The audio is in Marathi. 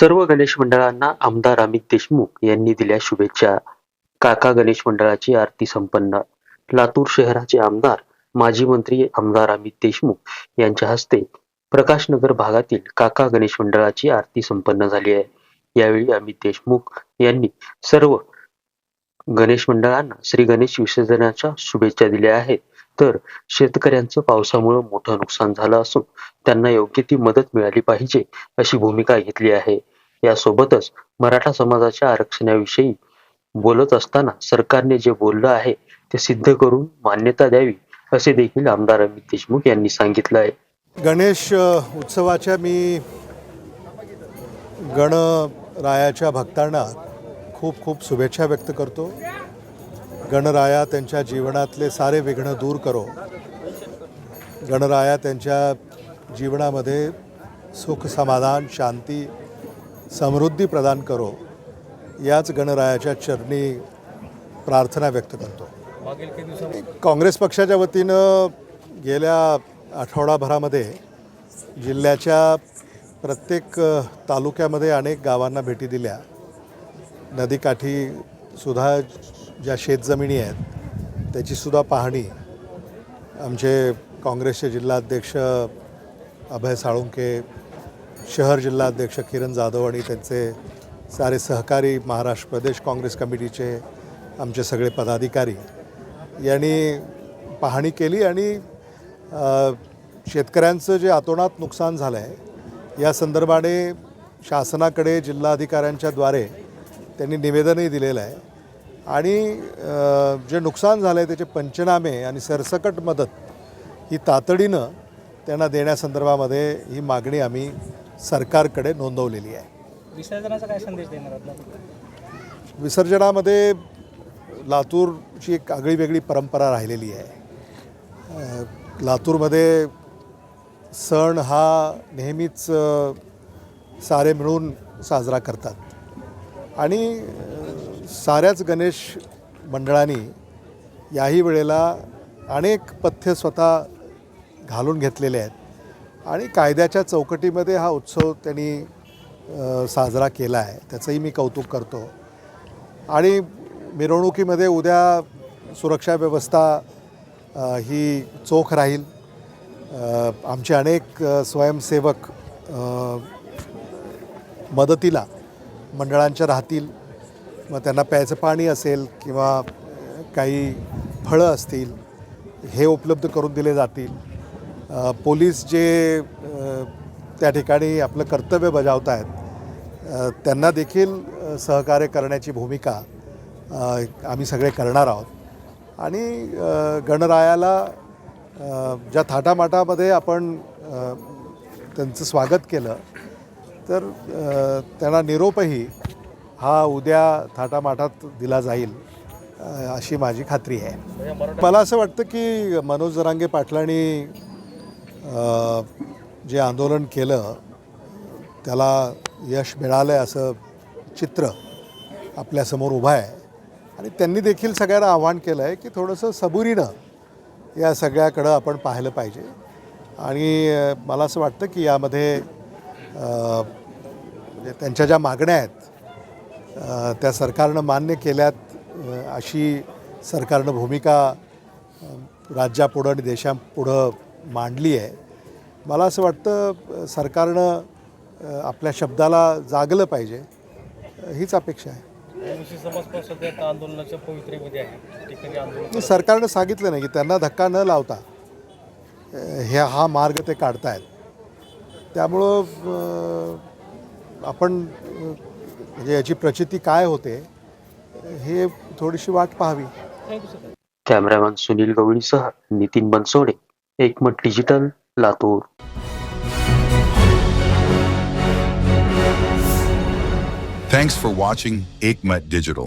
सर्व गणेश मंडळांना आमदार अमित देशमुख यांनी दिल्या शुभेच्छा. काका गणेश मंडळाची आरती संपन्न. लातूर शहराचे आमदार माजी मंत्री आमदार अमित देशमुख यांच्या हस्ते प्रकाशनगर भागातील काका गणेश मंडळाची आरती संपन्न झाली आहे. यावेळी अमित देशमुख यांनी सर्व गणेश मंडळांना श्री गणेश विसर्जनाच्या शुभेच्छा दिल्या आहेत. तर शेतकऱ्यांचं पावसामुळे मोठं नुकसान झालं असून त्यांना योग्य ती मदत मिळाली पाहिजे अशी भूमिका घेतली आहे. यासोबतच मराठा समाजाच्या आरक्षणाविषयी बोलत असताना सरकारने जे बोललं आहे ते सिद्ध करून मान्यता द्यावी असे देखील आमदार अमित देशमुख यांनी सांगितलं आहे. गणेश उत्सवाच्या मी गणरायाच्या भक्तांना खूप खूप शुभेच्छा व्यक्त करतो. गणराया त्यांच्या जीवनातले सारे विघ्न दूर करो. गणराया त्यांच्या जीवनामध्ये सुख समाधान शांती समृद्धी प्रदान करो. याच गणरायाच्या चरणी प्रार्थना व्यक्त करतो. काँग्रेस पक्षाच्या वतीनं गेल्या आठवडाभरामध्ये जिल्ह्याच्या प्रत्येक तालुक्यामध्ये अनेक गावांना भेटी दिल्या. नदीकाठी सुद्धा ज्या शेतजमिनी आहेत त्याचीसुद्धा पाहणी आमचे काँग्रेसचे जिल्हाध्यक्ष अभय साळुंके शहर जिल्हाध्यक्ष किरण जाधव आणि त्यांचे सारे सहकारी महाराष्ट्र प्रदेश काँग्रेस कमिटीचे आमचे सगळे पदाधिकारी यांनी पाहणी केली आणि शेतकऱ्यांचं जे आतोनात नुकसान झालं आहे या संदर्भाने शासनाकडे जिल्हाधिकाऱ्यांच्याद्वारे त्यांनी निवेदनही दिलेलं आहे. आणि जे नुकसान झालं आहे त्याचे पंचनामे आणि सरसकट मदत ही तातडीनं त्यांना देण्यासंदर्भामध्ये ही मागणी आम्ही सरकारकडे नोंदवलेली आहे. विसर्जनाचा काय संदेश देणार विसर्जनामध्ये लातूरची एक आगळी वेगळी परंपरा राहिलेली आहे. लातूरमध्ये सण हा नेहमीच सारे मिळून साजरा करतात. आणि साऱ्याच गणेश मंडळांनी याही वेळेला अनेक पथ्य स्वतः घालून घेतलेले आहेत. आणि कायद्याच्या चौकटीमध्ये हा उत्सव त्यांनी साजरा केला आहे. त्याचंही मी कौतुक करतो. आणि मिरवणुकीमध्ये उद्या सुरक्षा व्यवस्था ही चोख राहील. आमचे अनेक स्वयंसेवक मदतीला मंडळांच्या राहतील. मग त्यांना प्यायचं पाणी असेल किंवा काही फळं असतील हे उपलब्ध करून दिले जातील. पोलीस जे त्या ठिकाणी आपलं कर्तव्य बजावत आहेत त्यांना देखील सहकार्य करण्याची भूमिका आम्ही सगळे करणार आहोत. आणि गणरायाला ज्या थाटामाटामध्ये आपण त्यांचं स्वागत केलं तर त्यांना निरोपही हा उद्या थाटामाटात दिला जाईल अशी माझी खात्री आहे. मला असं वाटतं की मनोज जरांगे पाटलांनी जे आंदोलन केलं त्याला यश मिळालं आहे असं चित्र आपल्यासमोर उभं आहे. आणि त्यांनी देखील सगळ्यांना आव्हान केलं आहे की थोडंसं सबुरीनं या सगळ्याकडं आपण पाहिलं पाहिजे. आणि मला असं वाटतं की यामध्ये म्हणजे त्यांच्या ज्या मागण्या आहेत त्या सरकारनं मान्य केल्यात. अशी सरकारनं भूमिका राज्यापुढं आणि देशापुढं मांडली आहे. मला असं वाटतं सरकारनं आपल्या शब्दाला जागलं पाहिजे. हीच अपेक्षा आहे. सरकारनं सांगितलं नाही की त्यांना धक्का न लावता ह्या हा मार्ग ते काढतायत. त्यामुळं आपण म्हणजे याची प्रचिती काय होते हे थोडीशी वाट पाहावी cameraman Sunil गवळीसह Nitin Bansode Ekmat digital Latur Thanks for watching Aikmat Digital.